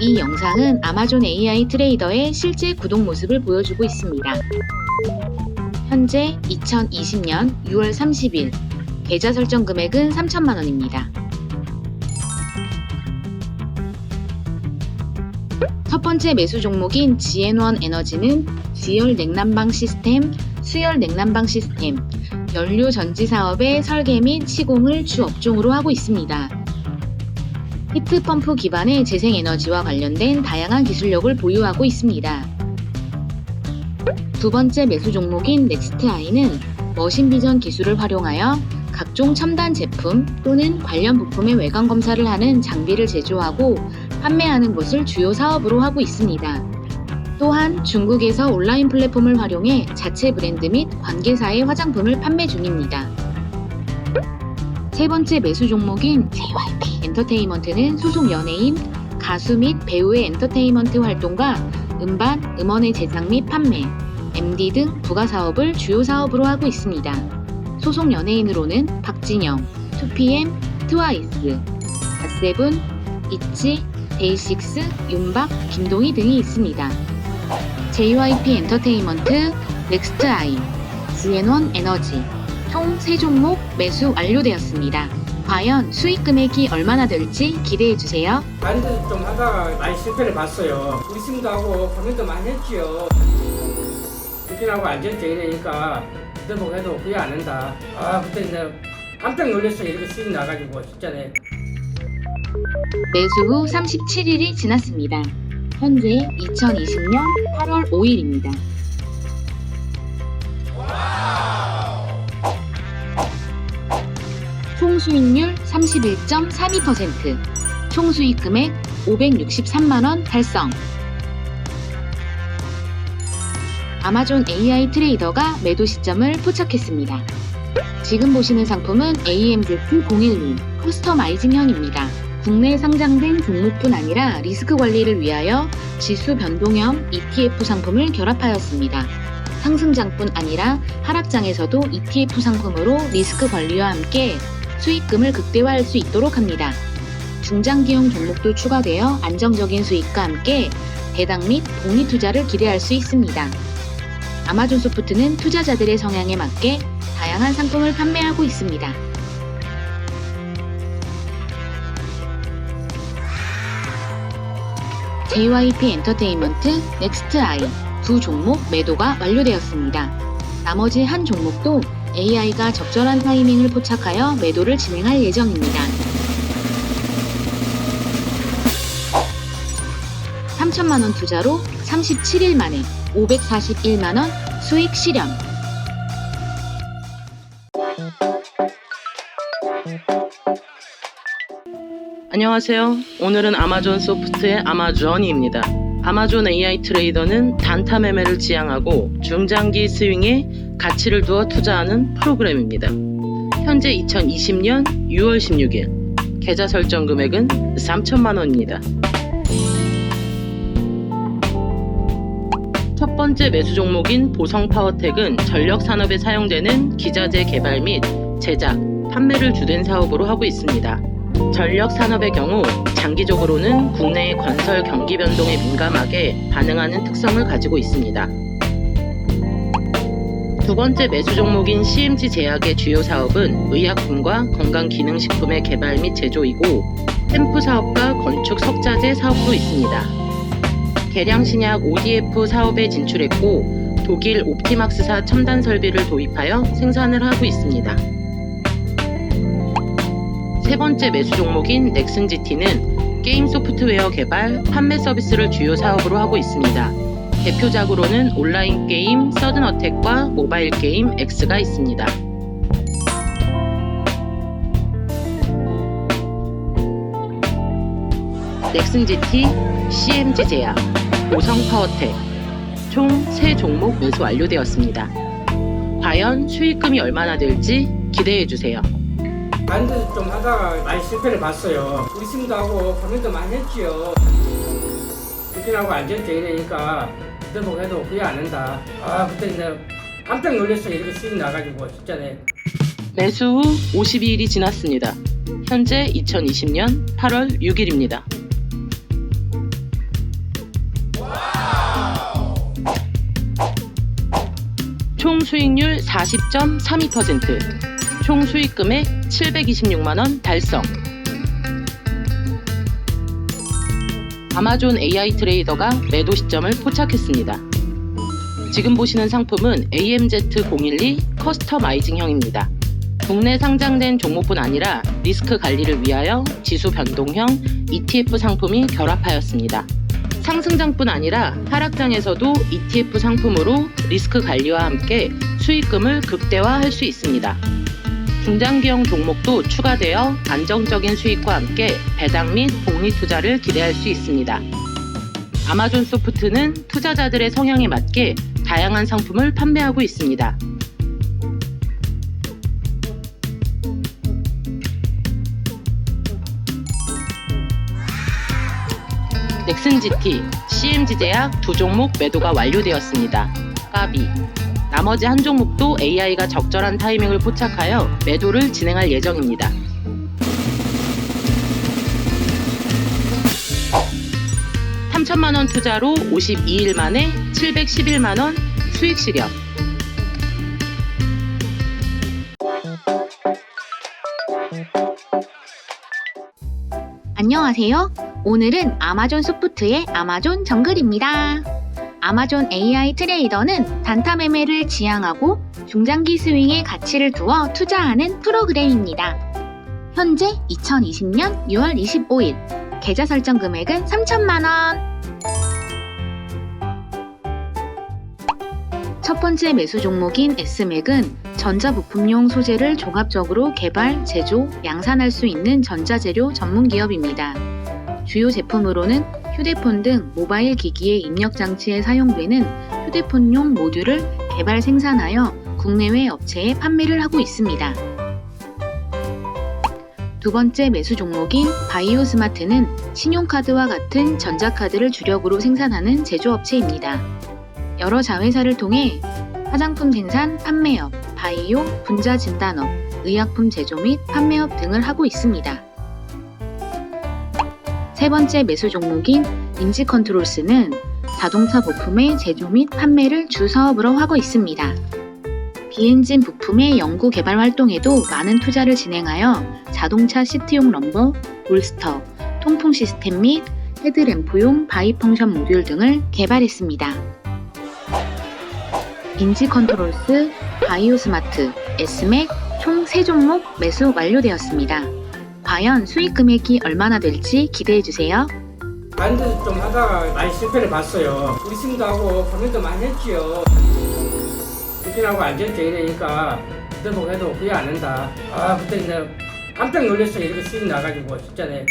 이 영상은 아마존 AI 트레이더의 실제 구독 모습을 보여주고 있습니다. 현재 2020년 6월 30일 계좌 설정 금액은 3천만 원입니다. 첫 번째 매수 종목인 GN1 에너지는 지열 냉난방 시스템, 수열 냉난방 시스템, 연료 전지 사업의 설계 및 시공을 주 업종으로 하고 있습니다. 히트 펌프 기반의 재생에너지와 관련된 다양한 기술력을 보유하고 있습니다. 두 번째 매수 종목인 넥스트아이는 머신 비전 기술을 활용하여 각종 첨단 제품 또는 관련 부품의 외관 검사를 하는 장비를 제조하고 판매하는 것을 주요 사업으로 하고 있습니다. 또한 중국에서 온라인 플랫폼을 활용해 자체 브랜드 및 관계사의 화장품을 판매 중입니다. 세 번째 매수 종목인 JYP 엔터테인먼트는 소속 연예인, 가수 및 배우의 엔터테인먼트 활동과 음반, 음원의 제작 및 판매, MD 등 부가 사업을 주요 사업으로 하고 있습니다. 소속 연예인으로는 박진영, 2PM, 트와이스, 갓세븐, 이치, 데이식스, 윤박, 김동희 등이 있습니다. JYP 엔터테인먼트, 넥스트 아이, GN1 에너지, 총 3종목 매수 완료되었습니다. 과연 수익 금액이 얼마나 될지 기대해 주세요. 마인드 좀 하다가 많이 실패를 봤어요. 의심도 하고 고민도 많이 했지요. 부진하고 안전제이니까 그때보고 해도 그게 안 한다. 아 그때 이제 깜짝 놀랐어요. 이렇게 수익 나가지고 진짜네. 매수 후 37일이 지났습니다. 현재 2020년 8월 5일입니다. 총 수익률 31.32%, 총 수익 금액 563만원 달성. 아마존 AI 트레이더가 매도 시점을 포착했습니다. 지금 보시는 상품은 AMZ012 커스터마이징형입니다. 국내 상장된 종목뿐 아니라 리스크 관리를 위하여 지수 변동형 ETF 상품을 결합하였습니다. 상승장뿐 아니라 하락장에서도 ETF 상품으로 리스크 관리와 함께 수익금을 극대화할 수 있도록 합니다. 중장기형 종목도 추가되어 안정적인 수익과 함께 배당 및 복리 투자를 기대할 수 있습니다. 아마존 소프트는 투자자들의 성향에 맞게 다양한 상품을 판매하고 있습니다. JYP 엔터테인먼트, 넥스트 아이 두 종목 매도가 완료되었습니다. 나머지 한 종목도 AI가 적절한 타이밍을 포착하여 매도를 진행할 예정입니다. 3천만원 투자로 37일 만에 541만원 수익 실현. 안녕하세요. 오늘은 아마존 소프트의 아마존입니다. 아마존 AI 트레이더는 단타 매매를 지향하고 중장기 스윙에 가치를 두어 투자하는 프로그램입니다. 현재 2020년 6월 16일 계좌 설정 금액은 3천만 원입니다. 첫 번째 매수 종목인 보성 파워텍은 전력 산업에 사용되는 기자재 개발 및 제작, 판매를 주된 사업으로 하고 있습니다. 전력 산업의 경우 장기적으로는 국내의 건설 경기 변동에 민감하게 반응하는 특성을 가지고 있습니다. 두 번째 매수 종목인 CMG 제약의 주요 사업은 의약품과 건강기능식품의 개발 및 제조이고 템프 사업과 건축 석자재 사업도 있습니다. 계량 신약 ODF 사업에 진출했고 독일 옵티막스사 첨단 설비를 도입하여 생산을 하고 있습니다. 세 번째 매수 종목인 넥슨GT는 게임 소프트웨어 개발, 판매 서비스를 주요 사업으로 하고 있습니다. 대표작으로는 온라인 게임 서든 어택과 모바일 게임 X가 있습니다. 넥슨GT, CMG 제약, 오성 파워텍 총 3 종목 매수 완료되었습니다. 과연 수익금이 얼마나 될지 기대해 주세요. 마인드 좀 하다가 많이 실패를 봤어요. 의심도 하고 고민도 많이 했지요. 부진하고 안전제이니까 그때보고 해도 그게 안 한다. 아 그때 이제 깜짝 놀랐어요. 이렇게 수익 나가지고 진짜 네. 매수 후 52일이 지났습니다. 현재 2020년 8월 6일입니다. 총 수익률 40.32%, 총 수익 금액 726만 원 달성. 아마존 AI 트레이더가 매도 시점을 포착했습니다. 지금 보시는 상품은 AMZ012 커스터마이징형입니다. 국내 상장된 종목뿐 아니라 리스크 관리를 위하여 지수 변동형 ETF 상품이 결합하였습니다. 상승장뿐 아니라 하락장에서도 ETF 상품으로 리스크 관리와 함께 수익금을 극대화할 수 있습니다. 중장기형 종목도 추가되어 안정적인 수익과 함께 배당 및 복리 투자를 기대할 수 있습니다. 아마존 소프트는 투자자들의 성향에 맞게 다양한 상품을 판매하고 있습니다. 넥슨 GT, CMG 제약 두 종목 매도가 완료되었습니다. 까비. 나머지 한 종목도 AI가 적절한 타이밍을 포착하여 매도를 진행할 예정입니다. 삼천만원 투자로 52일 만에 711만 원 수익 실현. 안녕하세요. 오늘은 아마존 소프트의 아마존 정글입니다. 아마존 AI 트레이더는 단타 매매를 지향하고 중장기 스윙에 가치를 두어 투자하는 프로그램입니다. 현재 2020년 6월 25일 계좌 설정 금액은 3천만 원. 첫 번째 매수 종목인 S맥은 전자부품용 소재를 종합적으로 개발, 제조, 양산할 수 있는 전자재료 전문 기업입니다. 주요 제품으로는 휴대폰 등 모바일 기기의 입력 장치에 사용되는 휴대폰용 모듈을 개발 생산하여 국내외 업체에 판매를 하고 있습니다. 두 번째 매수 종목인 바이오 스마트는 신용카드와 같은 전자카드를 주력으로 생산하는 제조업체입니다. 여러 자회사를 통해 화장품 생산, 판매업, 바이오, 분자 진단업, 의약품 제조 및 판매업 등을 하고 있습니다. 세 번째 매수 종목인 인지 컨트롤스는 자동차 부품의 제조 및 판매를 주 사업으로 하고 있습니다. 비엔진 부품의 연구 개발 활동에도 많은 투자를 진행하여 자동차 시트용 럼버, 볼스터, 통풍 시스템 및 헤드램프용 바이펑션 모듈 등을 개발했습니다. 인지 컨트롤스, 바이오 스마트, S맥 총 3종목 매수 완료되었습니다. 과연 수익 금액이 얼마나 될지 기대해 주세요. 데서 좀 하다가 많이 실패를 봤어요. 의심도 하고 고민도 많이 했지요. 부진하고 안전적이니까 그때 보고 해도 그게 안 된다. 아 그때 이제 깜짝 놀랐어요. 이렇게 수익 나가지고 진짜 네.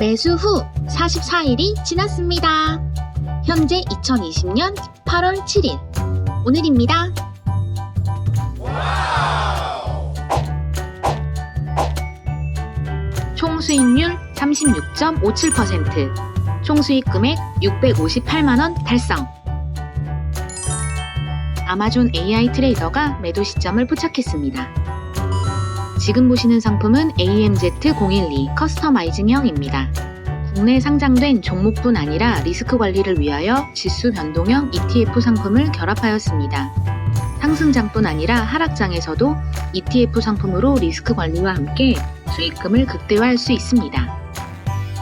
매수 후 44일이 지났습니다. 현재 2020년 8월 7일 오늘입니다. 총 수익률 36.57%, 총 수익 금액 658만원 달성. 아마존 AI 트레이더가 매도 시점을 포착했습니다. 지금 보시는 상품은 AMZ012 커스터마이징형입니다. 국내 상장된 종목뿐 아니라 리스크 관리를 위하여 지수 변동형 ETF 상품을 결합하였습니다. 상승장뿐 아니라 하락장에서도 ETF 상품으로 리스크 관리와 함께 수익금을 극대화할 수 있습니다.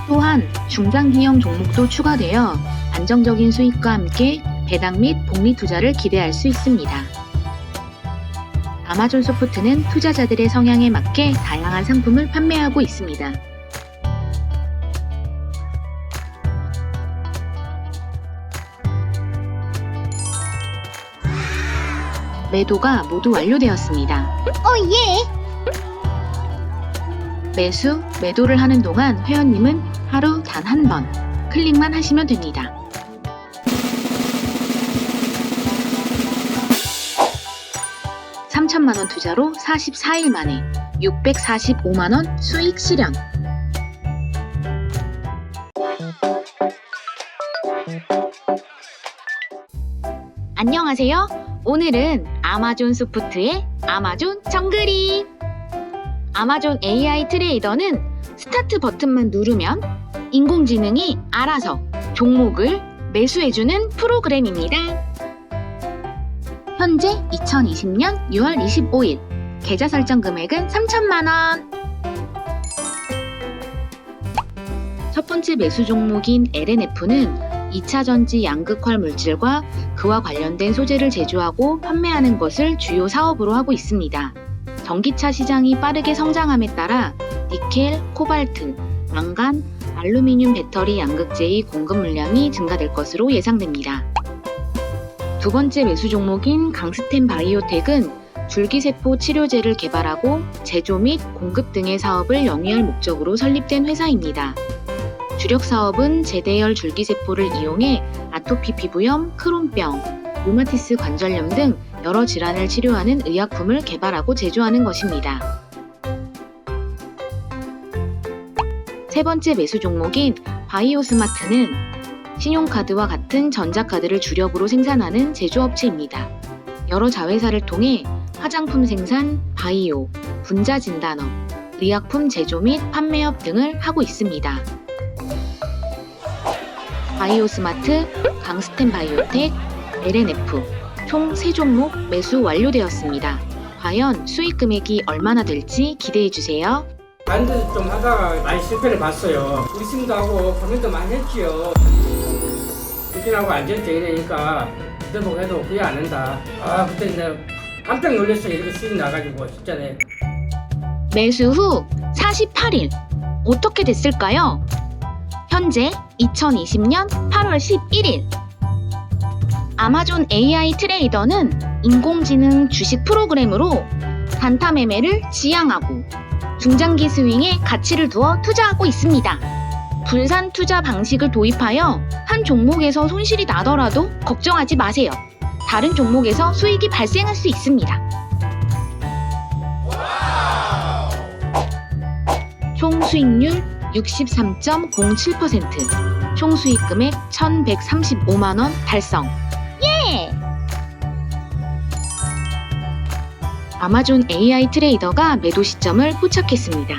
또한 중장기형 종목도 추가되어 안정적인 수익과 함께 배당 및 복리 투자를 기대할 수 있습니다. 아마존 소프트는 투자자들의 성향에 맞게 다양한 상품을 판매하고 있습니다. 매도가 모두 완료되었습니다. 어, 예! 매수, 매도를 하는 동안 회원님은 하루 단 한 번 클릭만 하시면 됩니다. (3천만 원) 투자로 (44일) 만에 (645만 원) 수익 실현 안녕하세요. 오늘은 아마존 소프트의 아마존 정글이 아마존 AI 트레이더는 스타트 버튼만 누르면 인공지능이 알아서 종목을 매수해주는 프로그램입니다. 현재 2020년 6월 25일 계좌 설정 금액은 3천만 원. 첫 번째 매수 종목인 LNF는 2차 전지 양극화 물질과 그와 관련된 소재를 제조하고 판매하는 것을 주요 사업으로 하고 있습니다. 전기차 시장이 빠르게 성장함에 따라 니켈, 코발트, 망간, 알루미늄 배터리 양극재의 공급 물량이 증가될 것으로 예상됩니다. 두 번째 매수 종목인 강스텐 바이오텍은 줄기세포 치료제를 개발하고 제조 및 공급 등의 사업을 영위할 목적으로 설립된 회사입니다. 주력 사업은 제대열 줄기세포를 이용해 아토피 피부염, 크론병, 류마티스 관절염 등 여러 질환을 치료하는 의약품을 개발하고 제조하는 것입니다. 세 번째 매수 종목인 바이오스마트는 신용카드와 같은 전자카드를 주력으로 생산하는 제조업체입니다. 여러 자회사를 통해 화장품 생산, 바이오, 분자 진단업, 의약품 제조 및 판매업 등을 하고 있습니다. 바이오스마트, 강스텐 바이오텍, LNF 총 3종목 매수 완료되었습니다. 과연 수익 금액이 얼마나 될지 기대해 주세요. 다른 데서 좀 하다가 많이 실패를 봤어요. 의심도 하고 고민도 많이 했지요. 부진하고 안전제 이러니까 그때 보고 해도 그게 안 한다. 아 그때 내가 깜짝 놀랐어요. 이렇게 수익 나가지고 진짜 네. 매수 후 48일 어떻게 됐을까요? 현재 2020년 8월 11일 아마존 AI 트레이더는 인공지능 주식 프로그램으로 단타 매매를 지향하고 중장기 스윙에 가치를 두어 투자하고 있습니다. 분산 투자 방식을 도입하여 한 종목에서 손실이 나더라도 걱정하지 마세요. 다른 종목에서 수익이 발생할 수 있습니다. 총 수익률 63.07%, 총 수익 금액 1,135만 원 달성. 아마존 AI 트레이더가 매도 시점을 포착했습니다.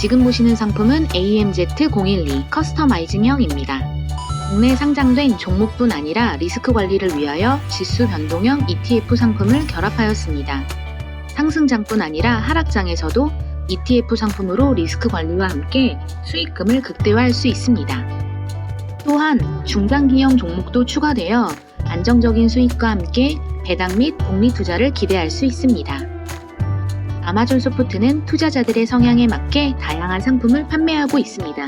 지금 보시는 상품은 AMZ012 커스터마이징형입니다. 국내 상장된 종목뿐 아니라 리스크 관리를 위하여 지수 변동형 ETF 상품을 결합하였습니다. 상승장뿐 아니라 하락장에서도 ETF 상품으로 리스크 관리와 함께 수익금을 극대화할 수 있습니다. 또한 중장기형 종목도 추가되어 안정적인 수익과 함께 배당 및 복리 투자를 기대할 수 있습니다. 아마존 소프트는 투자자들의 성향에 맞게 다양한 상품을 판매하고 있습니다.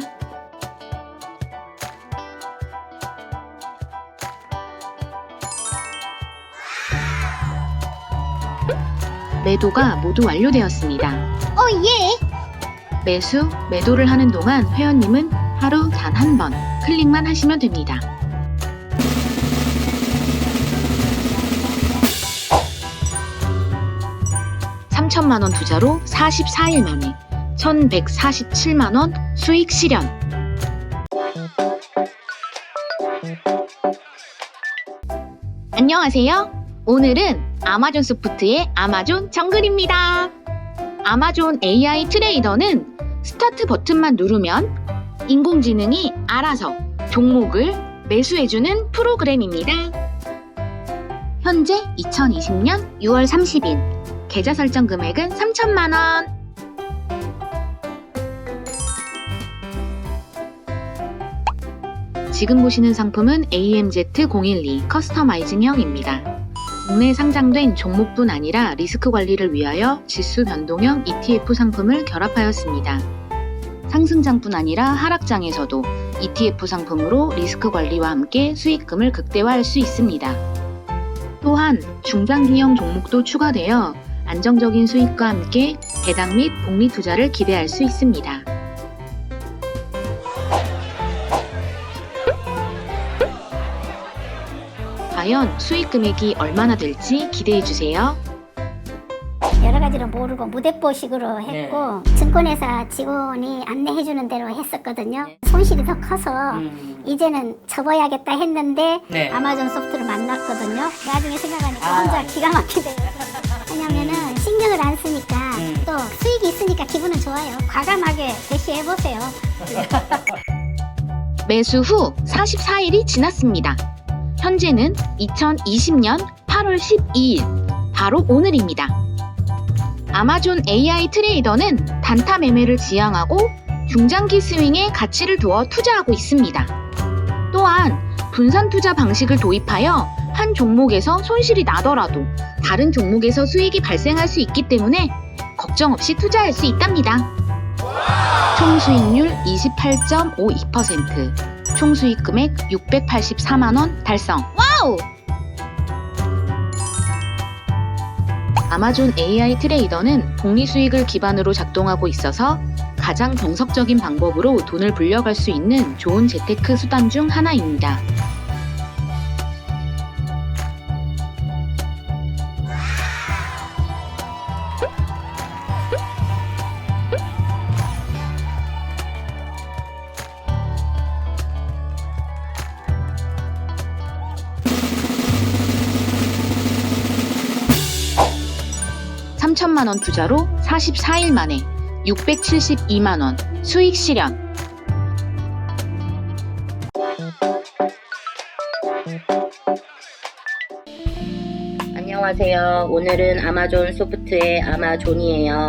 매도가 모두 완료되었습니다. 어, 예. 매수, 매도를 하는 동안 회원님은 하루 단 한 번 클릭만 하시면 됩니다. 삼천만 원 투자로 44일 만에 1147만 원 수익 실현. 안녕하세요. 오늘은 아마존 소프트의 아마존 정글입니다. 아마존 AI 트레이더는 스타트 버튼만 누르면 인공지능이 알아서 종목을 매수해주는 프로그램입니다. 현재 2020년 6월 30일 계좌 설정 금액은 3천만 원. 지금 보시는 상품은 AMZ012 커스터마이징형입니다. 국내 상장된 종목뿐 아니라 리스크 관리를 위하여 지수 변동형 ETF 상품을 결합하였습니다. 상승장뿐 아니라 하락장에서도 ETF 상품으로 리스크 관리와 함께 수익금을 극대화할 수 있습니다. 또한 중장기형 종목도 추가되어 안정적인 수익과 함께 배당 및 복리 투자를 기대할 수 있습니다. 과연 수익 금액이 얼마나 될지 기대해 주세요. 여러 가지로 모르고 무대뽀식으로 했고 증권회사 직원이 안내해 주는 대로 했었거든요. 손실이 더 커서 이제는 접어야겠다 했는데 네. 아마존 소프트를 만났거든요. 나중에 생각하니까 아. 혼자 기가 막히대요. 신경을 안 쓰니까 음. 또 수익이 있으니까 기분은 좋아요. 과감하게 제시해 보세요. 매수 후 44일이 지났습니다. 현재는 2020년 8월 12일, 바로 오늘입니다. 아마존 AI 트레이더는 단타 매매를 지향하고 중장기 스윙에 가치를 두어 투자하고 있습니다. 또한 분산 투자 방식을 도입하여 한 종목에서 손실이 나더라도 다른 종목에서 수익이 발생할 수 있기 때문에 걱정 없이 투자할 수 있답니다. 총 수익률 28.52%, 총 수익 금액 684만 원 달성. 와우! 아마존 AI 트레이더는 복리 수익을 기반으로 작동하고 있어서 가장 정석적인 방법으로 돈을 불려갈 수 있는 좋은 재테크 수단 중 하나입니다. 삼천만원 투자로 44일 만에 672만 원 수익 실현. 안녕하세요. 오늘은 아마존 소프트의 아마존이에요.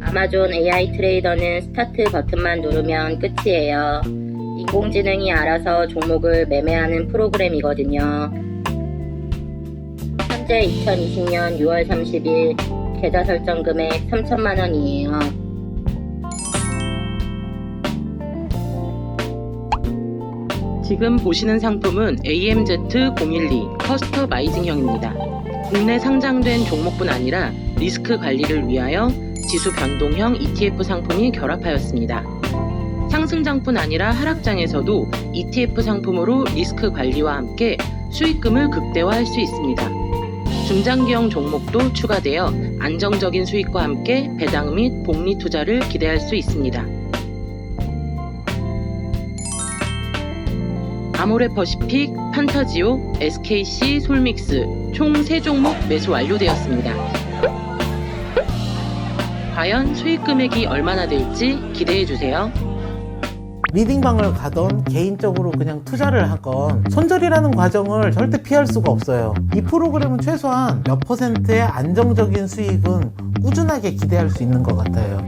아마존 AI 트레이더는 스타트 버튼만 누르면 끝이에요. 인공지능이 알아서 종목을 매매하는 프로그램이거든요. 현재 2020년 6월 30일 계좌 설정 금액 3천만 원이에요. 지금 보시는 상품은 AMZ012 커스터마이징형입니다. 국내 상장된 종목뿐 아니라 리스크 관리를 위하여 지수 변동형 ETF 상품이 결합하였습니다. 상승장뿐 아니라 하락장에서도 ETF 상품으로 리스크 관리와 함께 수익금을 극대화할 수 있습니다. 중장기형 종목도 추가되어 안정적인 수익과 함께 배당 및 복리 투자를 기대할 수 있습니다. 아모레 퍼시픽, 판타지오, SKC, 솔믹스 총 3종목 매수 완료되었습니다. 과연 수익 금액이 얼마나 될지 기대해 주세요. 리딩방을 가던 개인적으로 그냥 투자를 하건 손절이라는 과정을 절대 피할 수가 없어요. 이 프로그램은 최소한 몇 퍼센트의 안정적인 수익은 꾸준하게 기대할 수 있는 것 같아요.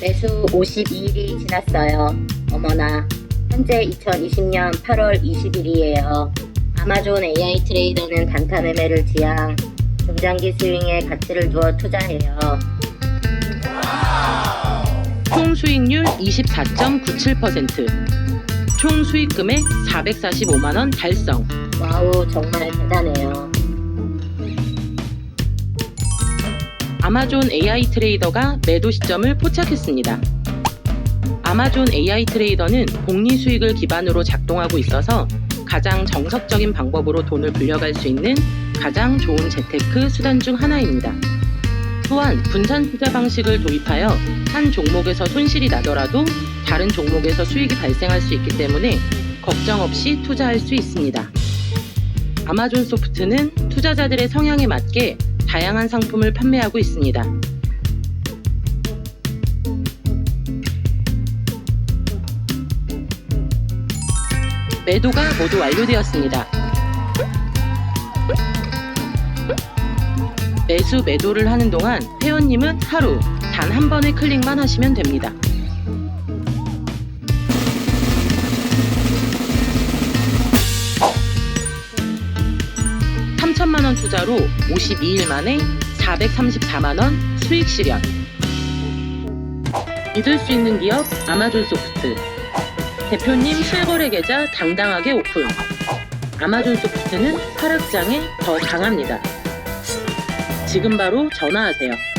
매수 52일이 지났어요. 어머나. 현재 2020년 8월 20일이에요. 아마존 AI 트레이더는 단타 매매를 지향, 중장기 스윙에 가치를 두어 투자해요. 총 수익률 24.97%, 총 수익 금액 445만 원 달성. 와우, 정말 대단해요. 아마존 AI 트레이더가 매도 시점을 포착했습니다. 아마존 AI 트레이더는 복리 수익을 기반으로 작동하고 있어서 가장 정석적인 방법으로 돈을 불려갈 수 있는 가장 좋은 재테크 수단 중 하나입니다. 또한 분산 투자 방식을 도입하여 한 종목에서 손실이 나더라도 다른 종목에서 수익이 발생할 수 있기 때문에 걱정 없이 투자할 수 있습니다. 아마존 소프트는 투자자들의 성향에 맞게 다양한 상품을 판매하고 있습니다. 매도가 모두 완료되었습니다. 매수 매도를 하는 동안 회원님은 하루 단 한 번의 클릭만 하시면 됩니다. 삼천만원 투자로 52일 만에 434만원 수익 실현. 믿을 수 있는 기업 아마존 소프트. 대표님 실거래 계좌 당당하게 오픈. 아마존 소프트는 하락장에 더 강합니다. 지금 바로 전화하세요.